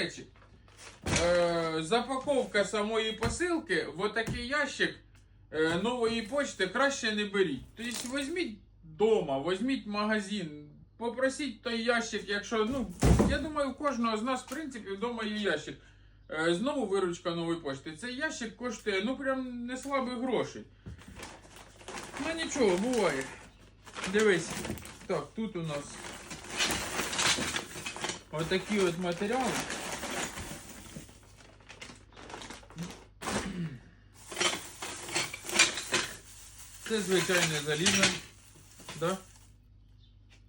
речі, е, запаковка самої посилки в отакий ящик е, нової почти краще не беріть. Тобто візьміть вдома, візьміть магазин, попросіть той ящик, якщо, ну, я думаю, у кожного з нас, в принципі, вдома є ящик. Е, знову виручка нової почти. Цей ящик коштує, ну прям не слабих грошей. Ну нічого, буває. Дивись. Так, тут у нас отакі от матеріали. Це звичайне залізо. Да?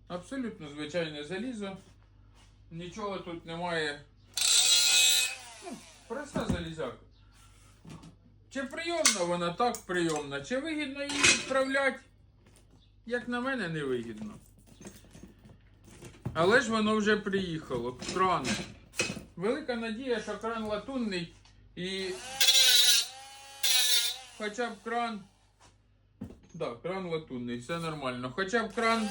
Абсолютно звичайне залізо. Нічого тут немає. Ну, проста залізяка. Чи прийомна вона так прийомна, чи вигідно її відправляти? Як на мене, не вигідно. Але ж воно вже приїхало. Кран. Велика надія, що кран латунний і. Хоча б кран. Так, кран латунний, все нормально. Хоча б кран.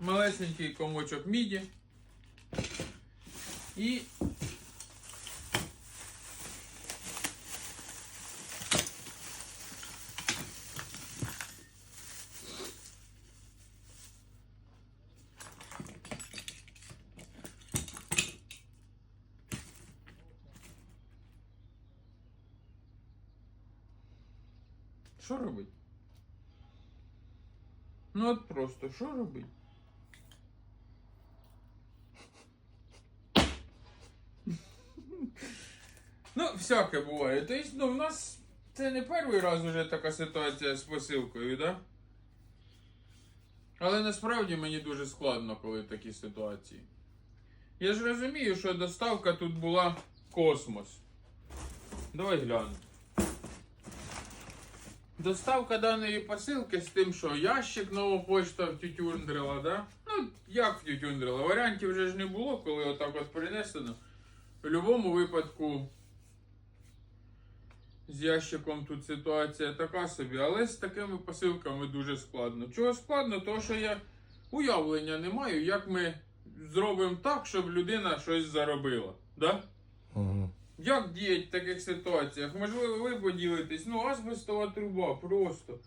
Малесенький комочок міді. І Що робить? Ну от просто що робить? Ну, всяке буває. Тобто, ну, в нас це не перший раз уже така ситуація з посилкою, да? Але насправді мені дуже складно, коли такі ситуації. Я ж розумію, що доставка тут була космос. Давай глянемо. Доставка даної посилки з тим, що ящик нова почта втютюндрила, да? Ну, як втютюндрила? Варіантів вже ж не було, коли отак от принесено. В будь-якому випадку з ящиком тут ситуація така собі, але з такими посилками дуже складно. Чого складно? Тому що я уявлення не маю, як ми зробимо так, щоб людина щось заробила. Да? Угу. Як діяти в таких ситуаціях? Можливо, ви поділитесь. Ну, асбестова труба просто.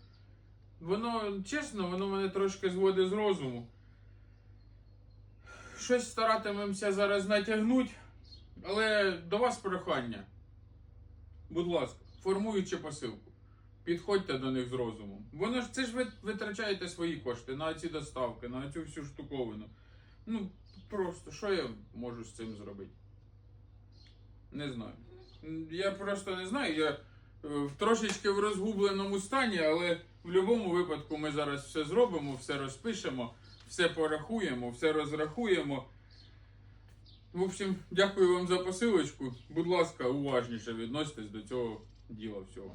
Воно, чесно, воно мене трошки зводить з розуму. Щось старатимемося зараз натягнути, але до вас прохання. Будь ласка, формуючи посилку, підходьте до них з розумом. Воно ж це ж ви витрачаєте свої кошти на ці доставки, на цю всю штуковину. Ну, просто що я можу з цим зробити? Не знаю. Я просто не знаю. Я е, в- трошечки в розгубленому стані, але в будь-якому випадку ми зараз все зробимо, все розпишемо, все порахуємо, все розрахуємо. В общем, дякую вам за посилочку. Будь ласка, уважніше відноситесь до цього діла всього.